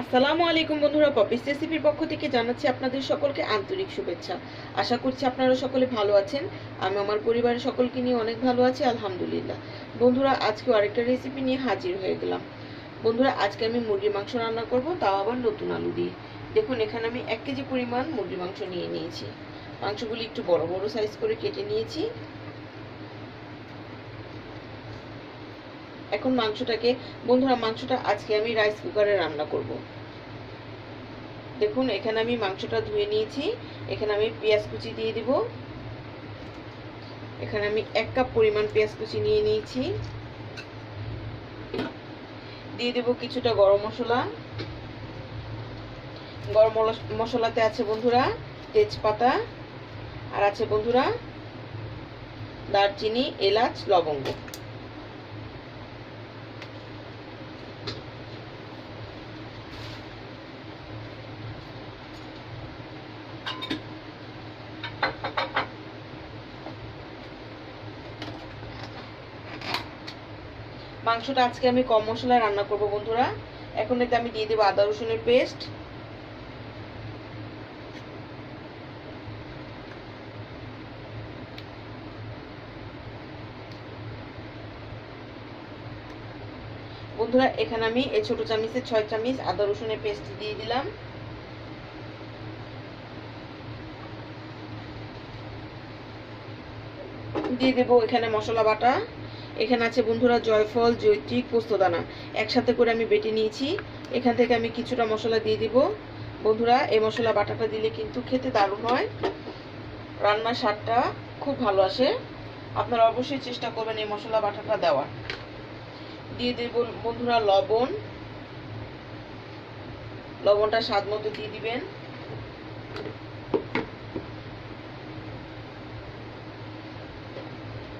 আসসালামু আলাইকুম বন্ধুরা পপিস রেসিপির পক্ষ থেকে জানাচ্ছি আপনাদের সকলকে আন্তরিক শুভেচ্ছা। আশা করছি আপনারা সকলে ভালো আছেন। আমি আমার পরিবারের সকলকে নিয়ে অনেক ভালো আছি, আলহামদুলিল্লাহ। বন্ধুরা আজকে আরেকটা রেসিপি নিয়ে হাজির হয়ে গেলাম। বন্ধুরা, আজকে আমি মুরগির মাংস রান্না করব, তাও আবার নতুন আলু দিয়ে। দেখুন, এখানে আমি এক কেজি পরিমাণ মুরগির মাংস নিয়ে নিয়েছি। মাংসগুলি একটু বড় বড় সাইজ করে কেটে নিয়েছি। এখন মাংসটাকে, বন্ধুরা, মাংসটা আজকে আমি রাইস কুকারে রান্না করব। দেখুন, এখানে আমি মাংসটা ধুয়ে নিয়েছি, এখানে আমি পেঁয়াজ কুচি দিয়ে দিব। এখানে আমি এক কাপ পরিমাণ পেঁয়াজ কুচি নিয়ে নিয়েছি। দিয়ে দেব কিছুটা গরম মশলা। গরম মশলাতে আছে, বন্ধুরা, তেজপাতা। আর আছে, বন্ধুরা, দারচিনি, এলাচ, লবঙ্গ। মাংসটা আজকে আমি কম মশলায় রান্না করব, বন্ধুরা। এখন এতে আমি দিয়ে দেবো আদা, রসুনের পেস্ট। বন্ধুরা, এখানে আমি এই ছোট চামিচের ছয় চামিচ আদা, রসুনের পেস্ট দিয়ে দিলাম। দিয়ে দেবো এখানে মশলা বাটা। এখানে আছে বন্ধুরা জয়ফল, জৈত্রিক, পোস্তদানা। একসাথে করে আমি বেটে নিয়েছি। এখান থেকে আমি কিছুটা মশলা দিয়ে দিব। বন্ধুরা, এই মশলা বাটাটা দিলে কিন্তু খেতে দারুণ হয়। রান্নার স্বাদটা খুব ভালো আসে। আপনারা অবশ্যই চেষ্টা করবেন এই মশলা বাটাটা দেওয়ার। দিয়ে দেব বন্ধুরা লবণ। লবণটা স্বাদ মতো দিয়ে দিবেন।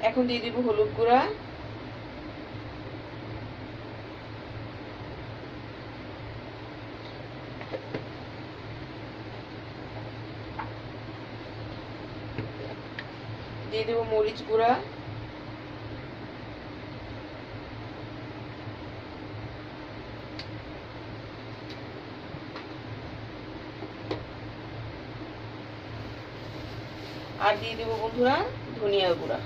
এখন দিয়ে দিব হলুদ গুঁড়া। দিয়ে দেব মরিচ গুঁড়া। আর দিয়ে দেব বন্ধুরা ধনিয়া গুঁড়া।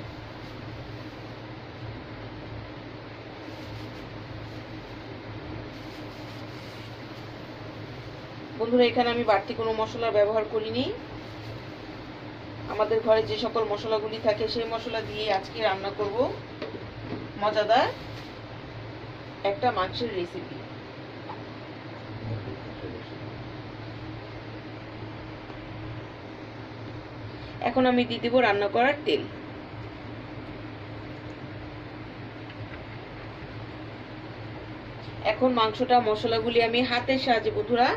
বন্ধুরা, এখানে আমি বাড়তি কোনো মশলা ব্যবহার করিনি। আমাদের ঘরে যে সকল মশলাগুলি থাকে, সেই মশলা দিয়ে আজকে রান্না করব। মজাদার একটা মাংসের রেসিপি এখন আমি দিয়ে দেবো রান্না করার তেল। এখন মাংসটা, মশলাগুলি আমি হাতের সাহায্যে বন্ধুরা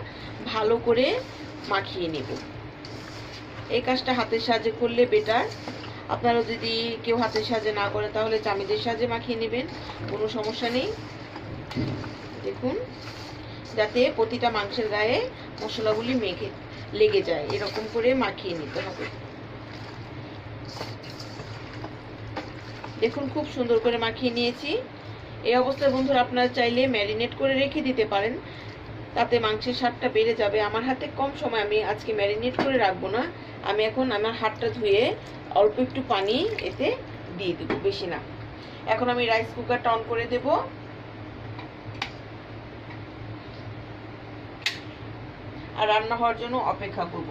ভালো করে মাখিয়ে নেব। এই কাজটা হাতের সাহায্যে করলে বেটার আপনারা যদি কেউ হাতের সাহায্যে না করে, তাহলে চামিদের সাহায্যে মাখিয়ে নেবেন, কোনো সমস্যা নেই। দেখুন, যাতে প্রতিটা মাংসের গায়ে মশলাগুলি মেখে, লেগে যায়, এরকম করে মাখিয়ে নিতে হবে। দেখুন, খুব সুন্দর করে মাখিয়ে নিয়েছি। এই অবস্থায় বন্ধুরা আপনারা চাইলে ম্যারিনেট করে রেখে দিতে পারেন। তাতে মাংসের স্বাদটা বেড়ে যাবে। আমার হাতে কম সময় আমি আজকে ম্যারিনেট করে রাখব না। আমি এখন আমার হাতটা ধুয়ে অল্প একটু পানি এতে দিয়ে দেবো, বেশি না। এখন আমি রাইস কুকারটা অন করে দেব। আর রান্না হওয়ার জন্য অপেক্ষা করব।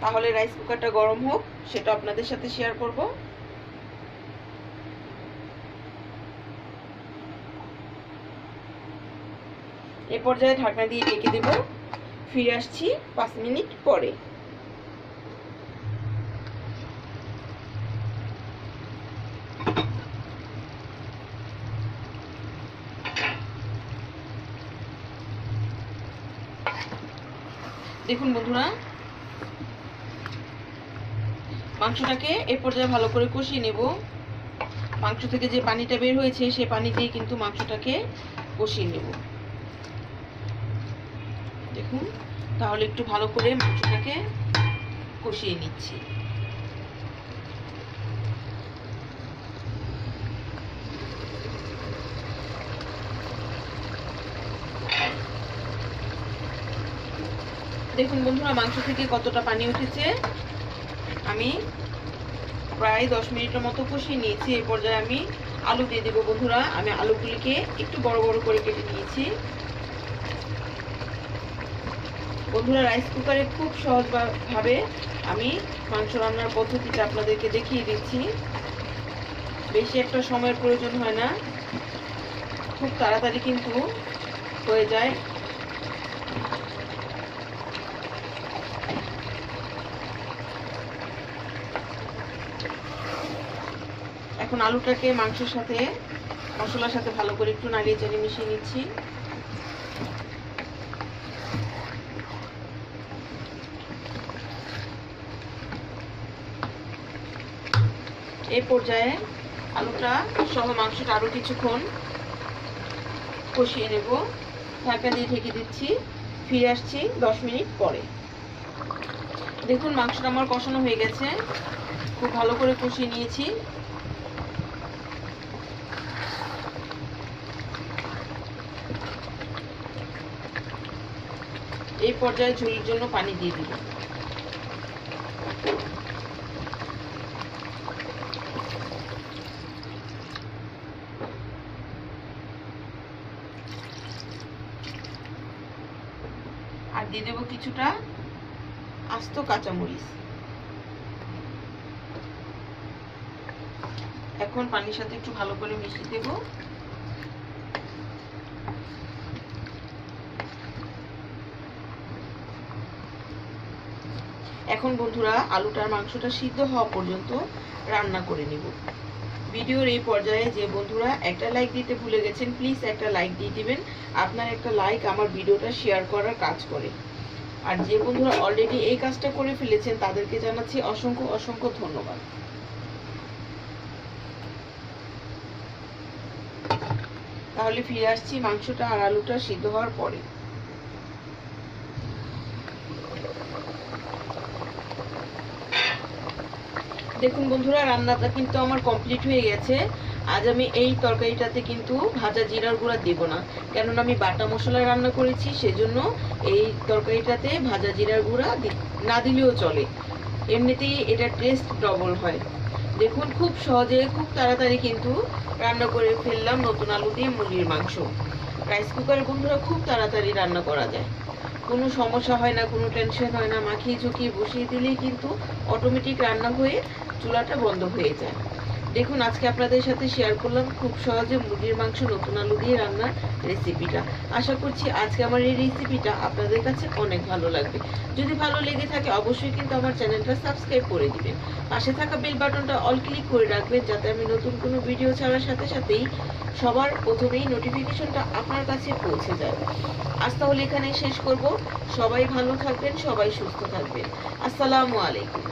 তাহলে রাইস কুকারটা গরম হোক, সেটা আপনাদের সাথে শেয়ার করব। এ পর্যায়ে ঢাকনা দিয়ে ঢেকে দেব। ফিরে আসছি পাঁচ মিনিট পরে। দেখুন বন্ধুরা, মাংসটাকে এ পর্যায়ে ভালো করে কষিয়ে নেব। মাংস থেকে যে পানিটা বের হয়েছে, সে পানি দিয়ে কিন্তু মাংসটাকে কষিয়ে নেব। দেখুন। তাহলে একটু ভালো করে মাংসটাকে কষিয়ে নিচ্ছি। দেখুন বন্ধুরা, মাংস থেকে কতটা পানি উঠেছে। আমি প্রায় দশ মিনিটের মতো কষিয়ে নিয়েছি। এই পর্যায়ে আমি আলু দিয়ে দেবো বন্ধুরা। আমি আলুগুলিকে একটু বড় বড় করে কেটে নিয়েছি। বন্ধুরা রাইস কুকারে খুব সহজভাবে আমি মাংস রান্নার পদ্ধতিটা আপনাদেরকে দেখিয়ে দিচ্ছি। বেশি একটা সময়ের প্রয়োজন হয় না। খুব তাড়াতাড়ি কিন্তু হয়ে যায়। এখন আলুটাকে মাংসের সাথে, মশলার সাথে ভালো করে একটু নাড়িয়ে চাড়িয়ে মিশিয়ে নিচ্ছি। এই পর্যায়ে আলুটা সহ মাংসটা আরও কিছুক্ষণ কষিয়ে নেব। ঢাকা দিয়ে ঢেকে দিচ্ছি। ফিরে আসছি দশ মিনিট পরে। দেখুন, মাংসটা আমার কষানো হয়ে গেছে। খুব ভালো করে কষিয়ে নিয়েছি। এই পর্যায়ে ঝুলির জন্য পানি দিয়ে দিব দিয়ে দেবো কিছুটা আস্ত কাঁচামরিচ। এখন পানির সাথে একটু ভালো করে মিশিয়ে দেবো। এখন বন্ধুরা, আলুটার মাংসটা সিদ্ধ হওয়া পর্যন্ত রান্না করে নিব। ভিডিওর এই পর্যায়ে যে বন্ধুরা একটা লাইক দিতে ভুলে গেছেন প্লিজ একটা লাইক দিয়ে দিবেন। আপনার একটা লাইক আমার ভিডিওটা শেয়ার করার কাজ করে। আর যে বন্ধুরা অলরেডি এই কাজটা করে ফেলেছেন, তাদেরকে জানাচ্ছি অসংখ্য অসংখ্য ধন্যবাদ। তাহলে ফিরে আসছি মাংসটা আর আলুটা সিদ্ধ হওয়ার পরে। দেখুন বন্ধুরা, রান্নাটা কিন্তু আমার কমপ্লিট হয়ে গেছে। আজ আমি এই তরকারিটাতে কিন্তু ভাজা জিরার গুঁড়া দেব না। কেননা আমি বাটা মশলা রান্না করেছি, সেজন্য এই তরকারিটাতে ভাজা জিরার গুঁড়া না দিলেও চলে। এমনিতেই এটা টেস্ট ডবল হয়। দেখুন, খুব সহজে, খুব তাড়াতাড়ি কিন্তু রান্না করে ফেললাম নতুন আলু দিয়ে মুরগির মাংস। রাইস কুকারে বন্ধুরা, খুব তাড়াতাড়ি রান্না করা যায়। কোনো সমস্যা হয় না, কোনো টেনশন হয় না। মাখিয়ে ঝুঁকিয়ে বসিয়ে দিলেই কিন্তু অটোমেটিক রান্না হয়ে চুলাটা বন্ধ হয়ে যায়। দেখুন, আজকে আপনাদের সাথে শেয়ার করলাম খুব সহজে মুরগির মাংস, নতুন আলু দিয়ে রান্নার রেসিপিটা আশা করছি আজকে আমার এই রেসিপিটা আপনাদের কাছে অনেক ভালো লাগবে। যদি ভালো লেগে থাকে, অবশ্যই কিন্তু আমার চ্যানেলটা সাবস্ক্রাইব করে দিবেন। পাশে থাকা বেল বাটনটা অল ক্লিক করে রাখবেন, যাতে আমি নতুন কোনো ভিডিও ছাড়ার সাথে সাথেই সবার প্রথমেই নোটিফিকেশনটা আপনার কাছে পৌঁছে যায়। আজ তাহলে এখানে শেষ করব। সবাই ভালো থাকবেন, সবাই সুস্থ থাকবেন। আসসালামু আলাইকুম।